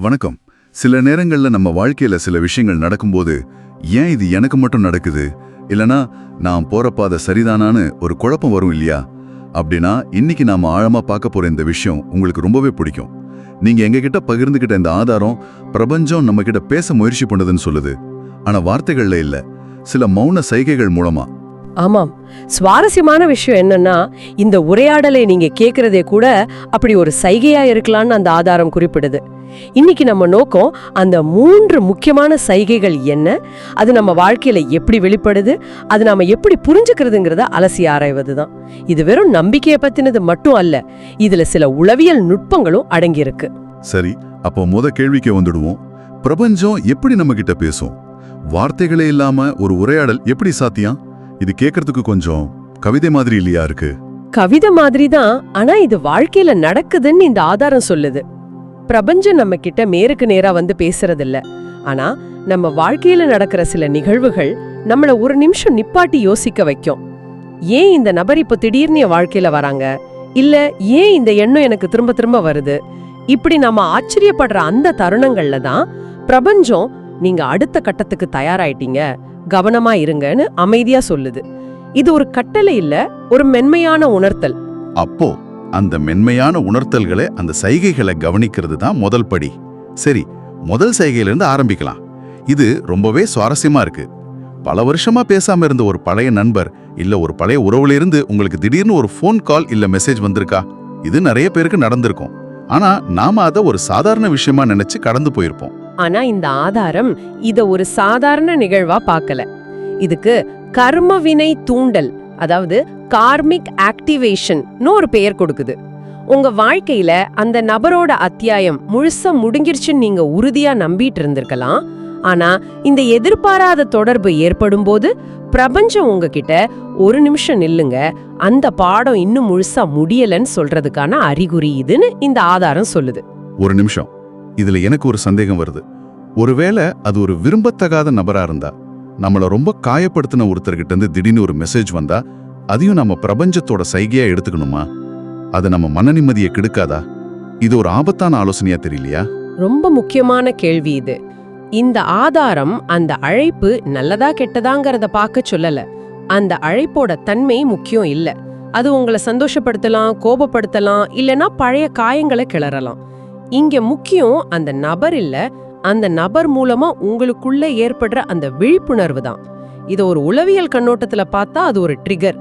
வணக்கம். சில நேரங்கள்ல நம்ம வாழ்க்கையில் சில விஷயங்கள் நடக்கும்போது ஏன் இது எனக்கு மட்டும் நடக்குது? இல்லனா நான் போற பாதை சரிதானான்னு ஒரு குழப்பம் வரும் இல்லையா? அப்படின்னா இன்னைக்கு நாம ஆழமா பார்க்க போற இந்த விஷயம் உங்களுக்கு ரொம்பவே பிடிக்கும். நீங்க எங்ககிட்ட பகிர்ந்துகிட்ட இந்த ஆதாரம் பிரபஞ்சம் நம்ம கிட்ட பேச முயற்சி பண்ணுதுன்னு சொல்லுது. ஆனா வார்த்தைகள்ல இல்ல. சில மௌன சைகைகள் மூலமா. ஆமாம். சுவாரஸ்யமான விஷயம் என்னன்னா இந்த உரையாடலை நீங்க கேட்கறதே கூட அப்படி ஒரு சைகையா இருக்கலாம்னு அந்த ஆதாரம் குறிப்பிடுது. இன்னைக்கு நம்ம நோக்கம் அந்த மூன்று முக்கியமான சைகைகள் என்ன அது நம்ம வாழ்க்கையில எப்படி வெளிப்படுது அது நாம எப்படி புரிஞ்சுக்கிறதுங்கிறத அலசி ஆராய்வதுதான். இது வெறும் நம்பிக்கையை பத்தினது மட்டும் அல்ல இதுல சில உளவியல் நுட்பங்களும் அடங்கியிருக்கு. சரி அப்போ முத கேள்விக்கு வந்துடுவோம். பிரபஞ்சம் எப்படி நம்ம கிட்ட பேசும்? வார்த்தைகளே இல்லாம ஒரு உரையாடல் எப்படி சாத்தியம்? இது கேட்கறதுக்கு கொஞ்சம் கவிதை மாதிரி இல்லையா இருக்கு? கவிதை மாதிரி தான் ஆனா இது வாழ்க்கையில நடக்குதுன்னு இந்த ஆதாரம் சொல்லுது. பிரபஞ்சம் நம்ம கிட்ட நேருக்கு நேரா வந்து பேசுறது இல்ல ஆனா நம்ம வாழ்க்கையில நடக்கிற சில நிகழ்வுகள் நம்மள ஒரு நிமிஷம் நிப்பாட்டி யோசிக்க வைக்கும். ஏன் இந்த நபர் இப்போ திடீர்னு என் வாழ்க்கையில வராங்க? இல்ல ஏன் இந்த எண்ணம் எனக்கு திரும்ப திரும்ப வருது? இப்படி நம்ம ஆச்சரியப்படுற அந்த தருணங்கள்ல தான் பிரபஞ்சம் நீங்க அடுத்த கட்டத்துக்கு தயாராயிட்டீங்க. கவனமா இருங்கன்னு அமைதியா சொல்லுது. இது ஒரு கட்டளை இல்ல ஒரு மென்மையான உணர்த்தல். அப்போ அந்த மென்மையான உணர்த்தல்களை அந்த சைகைகளை கவனிக்கிறது தான் முதல் படி. சரி முதல் சைகையிலிருந்து ஆரம்பிக்கலாம். இது ரொம்பவே சுவாரஸ்யமா இருக்கு. பல வருஷமா பேசாம இருந்த ஒரு பழைய நண்பர் இல்ல ஒரு பழைய உறவுல இருந்து உங்களுக்கு திடீர்னு ஒரு ஃபோன் கால் இல்ல மெசேஜ் வந்திருக்கா? இது நிறைய பேருக்கு நடந்திருக்கும். ஆனா நாம அதை ஒரு சாதாரண விஷயமா நினைச்சு கடந்து போயிருப்போம். ஆனா இந்த ஆதாரம் இத ஒரு சாதாரண நிகழ்வா பார்க்கல இதுக்கு கர்ம வினை தூண்டல் அதாவது கார்மிக் ஆக்டிவேஷன் ஒரு பெயர் கொடுக்குது. உங்க வாழ்க்கையில அந்த நபரோட அத்தியாயம் முழுசா முடிஞ்சிருச்சுன்னு நீங்க உறுதியா நம்பிட்டு இருந்திருக்கலாம். ஆனா இந்த எதிர்பாராத தொடர்பு ஏற்படும் போது பிரபஞ்சம் உங்ககிட்ட ஒரு நிமிஷம் நில்லுங்க அந்த பாடம் இன்னும் முழுசா முடியலன்னு சொல்றதுக்கான அறிகுறி இதுன்னு இந்த ஆதாரம் சொல்லுது. ஒரு நிமிஷம். இதுல எனக்கு ஒரு சந்தேகம் வருது. ஒருவேளை அது ஒரு விரும்பத்தகாத நபரா இருந்தா நம்மள ரொம்ப காயப்படுத்தின ஒருத்தர்கிட்ட இருந்து திடீர்னு ஒரு மெசேஜ் வந்தா அதையும் நம்ம பிரபஞ்சத்தோட சைகையா எடுத்துக்கணுமா? அது நம்ம மன நிம்மதியை கெடுக்காதா? இது ஒரு ஆபத்தான ஆலோசனையா தெரியலையா? ரொம்ப முக்கியமான கேள்வி இது. இந்த ஆதாரம் அந்த அழைப்பு நல்லதா கெட்டதாங்கிறத பார்க்க சொல்லல. அந்த அழைப்போட தன்மை முக்கியம் இல்லை. அது உங்களை சந்தோஷப்படுத்தலாம் கோபப்படுத்தலாம் இல்லைன்னா பழைய காயங்களை கிளறலாம். இங்க முக்கியம் அந்த நபர் இல்ல அந்த நபர் மூலமா உங்களுக்குள்ள ஏற்படுற அந்த விழிப்புணர்வு தான். இதை ஒரு உளவியல் கண்ணோட்டத்துல பார்த்தா அது ஒரு ட்ரிகர்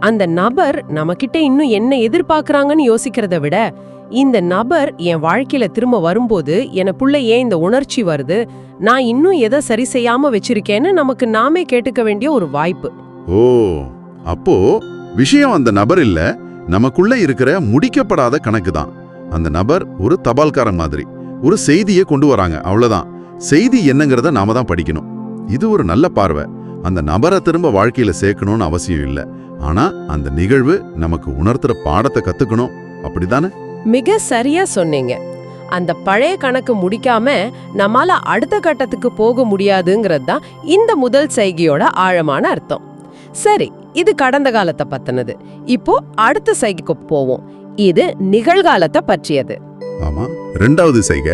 அந்த நபர் நம்மக்கிட்ட இன்னும் என்ன எதிர்பார்க்கறாங்கன்னு யோசிக்கிறத விட இந்த நபர் என் வாழ்க்கையில திரும்ப வரும்போது எனக்குள்ள ஏன் இந்த உணர்ச்சி வருது நான் இன்னும் எதை சரி செய்யாம வச்சிருக்கேன்னு நமக்கு நாமே கேட்டுக்க வேண்டிய ஒரு வாய்ப்பு. ஓ அப்போ விஷயம் அந்த நபர் இல்ல நமக்குள்ள இருக்கிற முடிக்கப்படாத கணக்கு தான். அந்த நபர் ஒரு தபால்காரன் மாதிரி ஒரு செய்தியை கொண்டு வராங்க அவ்வளோதான் செய்தி என்னங்கிறத நாம தான் படிக்கணும். இது ஒரு நல்ல பார்வை. அந்த நபரை திரும்ப வாழ்க்கையில் சேர்க்கணும்னு அவசியம் இல்லை. ஆனால் அந்த நிகழ்வு நமக்கு உணர்த்துற பாடத்தை கற்றுக்கணும் அப்படிதானே மிக சரியா சொன்னீங்க. அந்த பழைய கணக்கு முடிக்காம நம்மால அடுத்த கட்டத்துக்கு போக முடியாதுங்கிறது தான் இந்த முதல் செய்கையோட ஆழமான அர்த்தம். சரி இது கடந்த காலத்தை பத்தினது. இப்போ அடுத்த செய்கைக்கு போவோம். இது நிகழ்காலத்தை பற்றியது. ஆமா ரெண்டாவது செய்கை.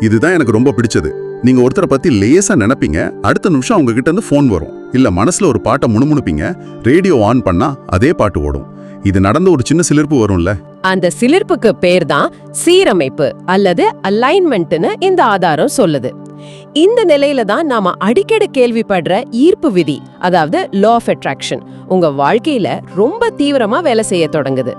இதுதான் எனக்கு ரொம்ப பிடிச்சது. நீங்க ஒருத்தரை பத்தி லேசா நினைப்பீங்க. அடுத்த நிமிஷம் அவங்க கிட்ட இருந்து ஃபோன் வரும். இல்ல மனசுல ஒரு பாட்டை முணுமுணுப்பீங்க. ரேடியோ ஆன் பண்ணா அதே பாட்டு ஓடும். இது நடந்த ஒரு சின்ன சிலிர்ப்பு வரும்ல. அந்த சிலிர்ப்புக்கு பேர் தான் சீரமைப்பு அல்லது அலைன்மெண்ட்னு இந்த ஆதாரம் சொல்லுது. இந்த நிலையில தான் நாம அடிக்கடி கேள்விப்படுற ஈர்ப்பு விதி அதாவது லா ஆஃப் அட்ராக்ஷன் உங்க வாழ்க்கையில ரொம்ப தீவிரமா வேலை செய்ய தொடங்குது.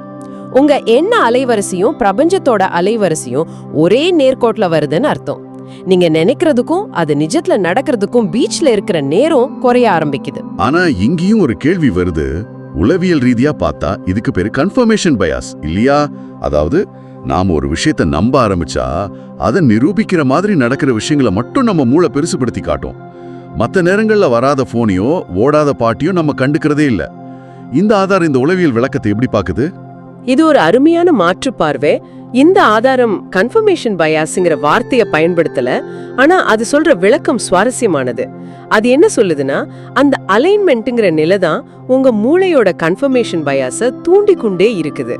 உங்க எண்ண அலைவரிசையும் பிரபஞ்சத்தோட அலைவரிசையும் ஒரே நேர்கோட்ல வருதுன்னு அர்த்தம். நீங்க நினைக்கிறதுக்கும் அது நிஜத்துல நடக்கிறதுக்கும் பீச்ல இருக்கிற நேரம் குறைய ஆரம்பிக்குது. ஆனா இங்கேயும் ஒரு கேள்வி வருது. உளவியல் ரீதியா பார்த்தா இதுக்கு பேரு கன்ஃபர்மேஷன் பயாஸ் இல்லையா? அதாவது நாம ஒரு விஷயத்தை நம்ப ஆரம்பிச்சா அதை நிரூபிக்கிற மாதிரி நடக்கிற விஷயங்களை மட்டும் நம்ம மூளை பெருசுபடுத்தி காட்டும். மத்த நேரங்கள்ல வராத போனையோ ஓடாத பாட்டியோ நம்ம கண்டுக்கிறதே இல்லை. இந்த ஆதாரம் இந்த உளவியல் விளக்கத்தை எப்படி பார்க்குது? இது ஒரு அருமையான மாற்று பார்வை. இந்த ஆதாரம் கன்ஃபர்மேஷன் பயாஸ்ங்கிற வார்த்தையை பயன்படுத்தல ஆனா அது சொல்ற விளக்கம் சுவாரஸ்யமானது. அது என்ன சொல்லுதுன்னா அந்த அலைன்மெண்ட்டுங்கிற நிலை தான் உங்க மூளையோட கன்ஃபர்மேஷன் பயாச தூண்டிக்கொண்டே இருக்குது.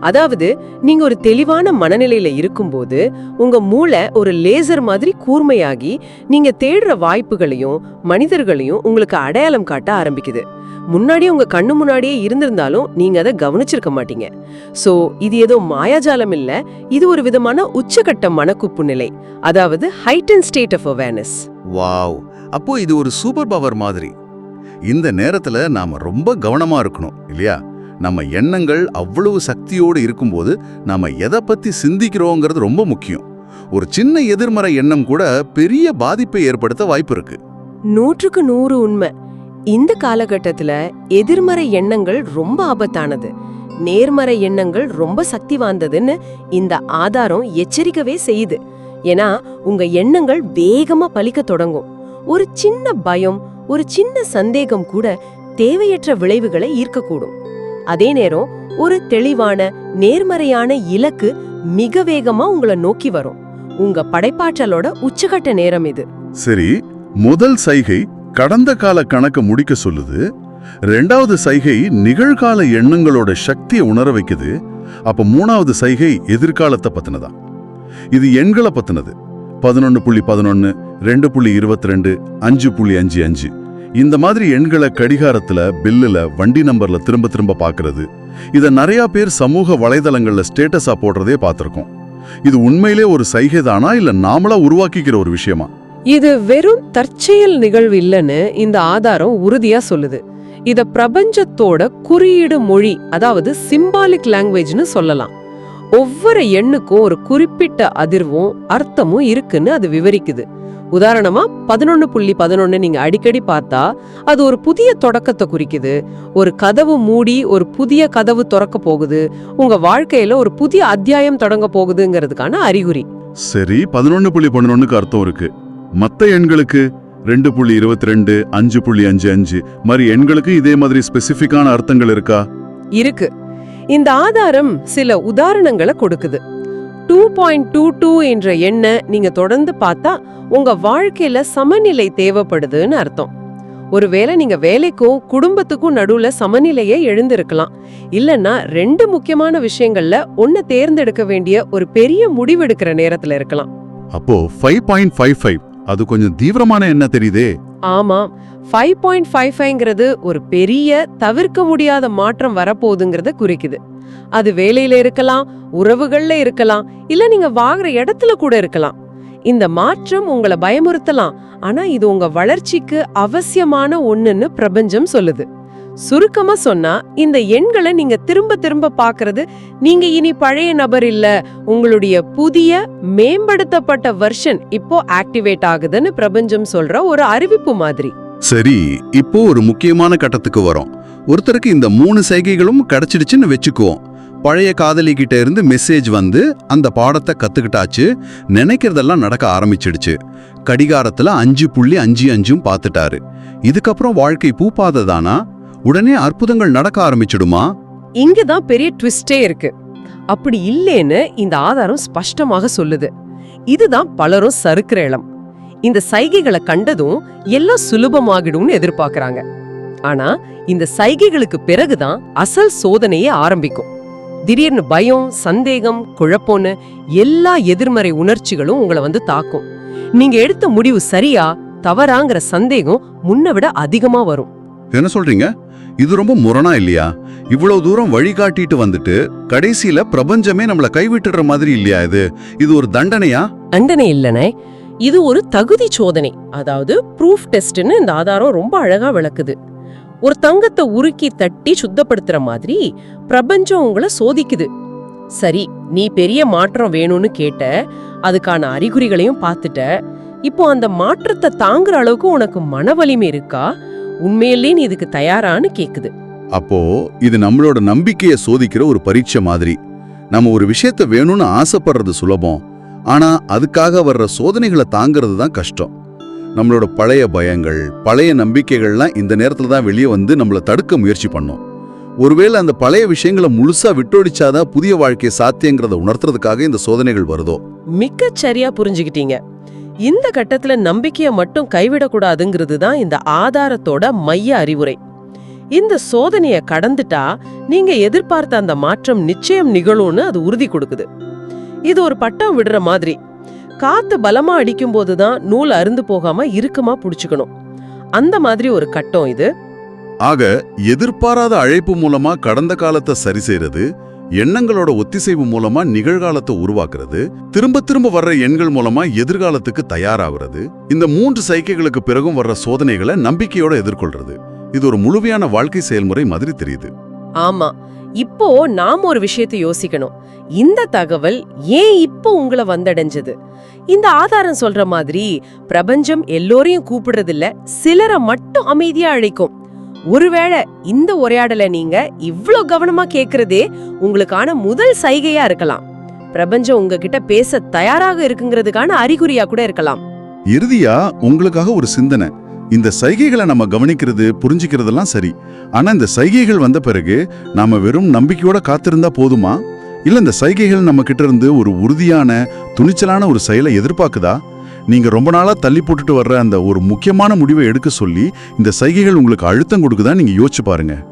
அதாவது நீங்க ஒரு தெளிவான மனநிலையில இருக்கும்போது உங்க மூளை ஒரு லேசர் மாதிரி கூர்மையாகி நீங்க தேடுற வாய்ப்புகளையும் மனிதர்களையும் உங்களுக்கு அடையாளம் காட்ட ஆரம்பிக்குது. முன்னாடி உங்க கண்ணு முன்னாடியே இருந்திருந்தாலும் நீங்க அதை கவனிச்சிருக்க மாட்டீங்க. சோ இது ஏதோ மாயாஜாலம் இல்ல இது ஒரு விதமான உச்சகட்ட மனக்குப்பு நிலை. அதாவது heightened state of awareness wow அப்போ இது ஒரு சூப்பர் பவர் மாதிரி. இந்த நேரத்துல நாம ரொம்ப கவனமா இருக்கணும் இல்லையா? நம்ம எண்ணங்கள் அவ்வளவு சக்தியோடு இருக்கும்போது நாம எதை பத்தி சிந்திக்கிறோங்கிறது ரொம்ப முக்கியம். ஒரு சின்ன எதிர்மறை எண்ணம் கூட பெரிய பாதிப்பை ஏற்படுத்த வாய்ப்பு இருக்கு. நூற்றுக்கு நூறு உண்மை. இந்த காலகட்டத்துல எதிர்மறை எண்ணங்கள் ரொம்ப ஆபத்தானது. நேர்மறை எண்ணங்கள் ரொம்ப சக்தி வாய்ந்ததுன்னு இந்த ஆதாரம் எச்சரிக்கவே செய்யுது. ஏன்னா உங்க எண்ணங்கள் வேகமா பலிக்க தொடங்கும். ஒரு சின்ன பயம் ஒரு சின்ன சந்தேகம் கூட தேவையற்ற விளைவுகளை ஈர்க்கக்கூடும். அதே நேரம் ஒரு தெளிவான நேர்மறையான இலக்கு மிக வேகமா உங்களை நோக்கி வரும். உங்க படைப்பாற்றலோட உச்சகட்ட நேரம் இது. சரி முதல் சைகை கடந்த கால கணக்க முடிக்க சொல்லுது. ரெண்டாவது சைகை நிகழ்கால எண்ணங்களோட சக்தியை உணர வைக்குது. அப்ப மூணாவது சைகை எதிர்காலத்தை பத்தினதா? இது எண்களை பத்தினது. பதினொன்னு புள்ளி பதினொன்னு ரெண்டு புள்ளி இருபத்தி ரெண்டு அஞ்சு புள்ளி அஞ்சு அஞ்சு. இந்த மாதிரி எண்களை கடிகாரத்துல பில்லுல வண்டி நம்பர்ல திரும்ப திரும்ப பார்க்கறது இத நிறையா பேர் சமூக வலைதளங்கள்ல ஸ்டேட்டஸா போடுறதே பார்த்துருக்கோம். இது உண்மையிலே ஒரு சைகை தானா இல்ல நாமளா உருவாக்கிக்கிற ஒரு விஷயமா? இது வெறும் தற்செயல் நிகழ்வு இல்லைன்னு இந்த ஆதாரம் உறுதியா சொல்லுது. இத பிரபஞ்சத்தோட குறியீடு மொழி அதாவது சிம்பாலிக் லாங்குவேஜ்னு சொல்லலாம். ஒவ்வொரு எண்ணுக்கும் ஒரு குறிப்பிட்ட அதிர்வும் அர்த்தமும் இருக்குன்னு அது விவரிக்குது. உதாரணமா பதினொன்னு புள்ளி பதினொன்னு நீங்க அடிக்கடி பார்த்தா அது ஒரு புதிய தொடக்கத்தை குறிக்குது. ஒரு கதவு மூடி ஒரு புதிய கதவு திறக்க போகுது. உங்க வாழ்க்கையில ஒரு புதிய அத்தியாயம் தொடங்க போகுதுங்கிறதுக்கான அறிகுறி. சரி பதினொன்னு புள்ளி பதினொன்னுக்கு அர்த்தம் இருக்கு. மத்த எண்களுக்கு ரெண்டு புள்ளி இருபத்தி ரெண்டு அஞ்சு புள்ளி அஞ்சு அஞ்சு. மாதிரி எண்களுக்கு இதே மாதிரி ஸ்பெசிஃபிக்கான அர்த்தங்கள் இருக்கா? இருக்கு. இந்த ஆதாரம் சில உதாரணங்களை கொடுக்குது. டூ பாயிண்ட் டூ டூ என்ற எண்ணை நீங்க தொடர்ந்து பார்த்தா உங்க வாழ்க்கையில சமநிலை தேவைப்படுதுன்னு அர்த்தம். ஒருவேளை நீங்க வேலைக்கும் குடும்பத்துக்கும் நடுவுல சமநிலையை எழுந்திருக்கலாம். இல்லனா ரெண்டு முக்கியமான விஷயங்கள்ல ஒன்னு தேர்ந்தெடுக்க வேண்டிய ஒரு பெரிய முடிவெடுக்கிற நேரத்துல இருக்கலாம். அப்போ ஃபைவ் பாயிண்ட் ஃபைவ் ஃபைவ் அது கொஞ்சம் தீவிரமான என்ன தெரியுதே. ஆமா ஃபைவ் பாயிண்ட் ஃபைவ் ஃபைவ்ங்கிறது ஒரு பெரிய தவிர்க்க முடியாத மாற்றம் வரப்போகுதுங்கிறத குறிக்குது. அது வேலையில இருக்கலாம் உறவுகள்ல இருக்கலாம் இல்ல நீங்க வாங்குற இடத்துல கூட இருக்கலாம். இந்த மாற்றம் உங்களை பயமுறுத்தலாம். ஆனா இது உங்க வளர்ச்சிக்கு அவசியமான ஒண்ணுன்னு பிரபஞ்சம் சொல்லுது. சுருக்கமா சொன்னா இந்த எண்களை நீங்க திரும்ப திரும்ப பாக்குறது நீங்க இனி பழைய நபர் இல்ல உங்களுடைய புதிய மேம்படுத்தப்பட்ட வெர்ஷன் இப்போ ஆக்டிவேட் ஆகுதுன்னு பிரபஞ்சம் சொல்ற ஒரு அறிவிப்பு மாதிரி. சரி இப்போ ஒரு முக்கியமான கட்டத்துக்கு வரோம். ஒருத்தருக்கு இந்த மூணு சைகைகளும் கிடைச்சிடுச்சுன்னு வச்சுக்குவோம். பழைய காதலி கிட்ட இருந்து மெசேஜ் வந்து அந்த பாடத்தை கத்துக்கிட்டாச்சு நினைக்கிறதெல்லாம் நடக்க ஆரம்பிச்சிடுச்சு. கடிகாரத்துல அஞ்சு புள்ளி அஞ்சு அஞ்சும் பார்த்துட்டாரு. இதுக்கப்புறம் வாழ்க்கை பூப்பாததானா உடனே அற்புதங்கள் நடக்க ஆரம்பிச்சிடுமா? இங்கதான் பெரிய ட்விஸ்டே இருக்கு. அப்படி இல்லேன்னு இந்த ஆதாரம் ஸ்பஷ்டமாக சொல்லுது. இதுதான் பலரும் சறுக்கிற இளம் இந்த சைகைகளை கண்டதும் எல்லாம் சுலபமாகிடும்னு எதிர்பார்க்கறாங்க. ஆனா இந்த சைகைகளுக்கு பிறகுதான் அசல் சோதனையே ஆரம்பிக்கும். திடீர்னு பயம் சந்தேகம் குழப்பம்னு எல்லா எதிர்மறை உணர்ச்சிகளும் உங்களை வந்து தாக்கும். நீங்க எடுத்த முடிவு சரியா தவறாங்கிற சந்தேகம் முன்ன விட அதிகமா வரும். என்ன சொல்றீங்க? இது ரொம்ப முரணா இல்லையா? இவ்வளவு தூரம் வழிகாட்டிட்டு வந்துட்டு கடைசியில பிரபஞ்சமே நம்மள கைவிட்டுற மாதிரி இல்லையா இது? இது ஒரு தண்டனையா? தண்டனை இல்லனே இது ஒரு தகுதி சோதனை. அதாவது ப்ரூஃப் டெஸ்ட்னு இந்த ஆதாரம் ரொம்ப அழகா விளக்குது. ஒரு தங்கத்தை உருக்கி தட்டி சுத்தப்படுத்துற மாதிரி பிரபஞ்சம் உங்களை சோதிக்குது. சரி நீ பெரிய மாற்றம் வேணும்னு கேட்ட அதுக்கான அறிகுறிகளையும் பார்த்துட்ட. இப்போ அந்த மாற்றத்தை தாங்குற அளவுக்கு உனக்கு மன வலிமை இருக்கா? உண்மையிலே நீ இதுக்கு தயாரான்னு கேக்குது. அப்போ இது நம்மளோட நம்பிக்கையை சோதிக்கிற ஒரு பரீட்சை மாதிரி. நம்ம ஒரு விஷயத்த வேணும்னு ஆசைப்படுறது சுலபம். ஆனா அதுக்காக வர்ற சோதனைகளை தாங்கிறது தான் கஷ்டம். நம்மளோட பழைய பயங்கள் பழைய நம்பிக்கைகள்லாம் இந்த நேரத்துல தான் வெளியே வந்து நம்மள தடுக்க முயற்சி பண்ணும். ஒருவேளை அந்த பழைய விஷயங்களை முழுசா விட்டொடிச்சாதான் புதிய வாழ்க்கை சாத்தியங்கிறத உணர்த்துறதுக்காக இந்த சோதனைகள் வருதோ? மிகச் சரியா புரிஞ்சுக்கிட்டீங்க. இந்த கட்டத்துல நம்பிக்கையை மட்டும் கைவிடக்கூடாதுங்கிறது தான் இந்த ஆதாரத்தோட மைய அறிவுரை. இந்த சோதனையை கடந்துட்டா நீங்க எதிர்பார்த்த அந்த மாற்றம் நிச்சயம் நிகழும்னு அது உறுதி கொடுக்குது. இது ஒரு பட்டம் விடுற மாதிரி. காத்து பலமா அடிக்கும் போதுதான் நூல் அருந்து போகாம இறுக்கமா புடிச்சுக்கணும். அந்த மாதிரி ஒரு கட்டம் இது. ஆக எதிர்பாராத அழைப்பு மூலமா கடந்த காலத்தை சரி செய்யறது எண்ணங்களோட ஒத்திசைவு மூலமா நிகழ்காலத்தை உருவாக்குறது திரும்ப திரும்ப வர்ற எண்கள் மூலமா எதிர்காலத்துக்கு தயாராகிறது இந்த மூன்று சைக்கைகளுக்கு பிறகும் வர்ற சோதனைகளை நம்பிக்கையோட எதிர்கொள்றது. இது ஒரு முழுமையான வாழ்க்கை செயல்முறை மாதிரி தெரியுது. ஆமா. இப்போ நாம ஒரு விஷயத்தை யோசிக்கணும். இந்த தகவல் ஏன் இப்போ உங்களை வந்தடைஞ்சது? இந்த ஆதாரம் சொல்ற மாதிரி பிரபஞ்சம் எல்லோரையும் கூப்பிடுறதில்ல சிலரை மட்டும் அமைதியா அழைக்கும். ஒருவேளை இந்த உரையாடலை நீங்க இவ்வளோ கவனமா கேட்கறதே உங்களுக்கான முதல் சைகையா இருக்கலாம். பிரபஞ்சம் உங்ககிட்ட பேச தயாராக இருக்குங்கிறதுக்கான அறிகுறியா கூட இருக்கலாம். இறுதியா உங்களுக்காக ஒரு சிந்தனை. இந்த சைகைகளை நம்ம கவனிக்கிறது புரிஞ்சுக்கிறதெல்லாம் சரி. ஆனா இந்த சைகைகள் வந்த பிறகு நாம வெறும் நம்பிக்கையோட காத்திருந்தா போதுமா? இல்ல இந்த சைகைகள் நம்ம கிட்ட இருந்து ஒரு உறுதியான துணிச்சலான ஒரு செயலை எதிர்பார்க்குதா? நீங்கள் ரொம்ப நாளாக தள்ளி போட்டுட்டு வர்ற அந்த ஒரு முக்கியமான முடிவை எடுக்க சொல்லி இந்த சைகைகள் உங்களுக்கு அழுத்தம் கொடுக்குதான் நீங்கள் யோசிச்சு பாருங்கள்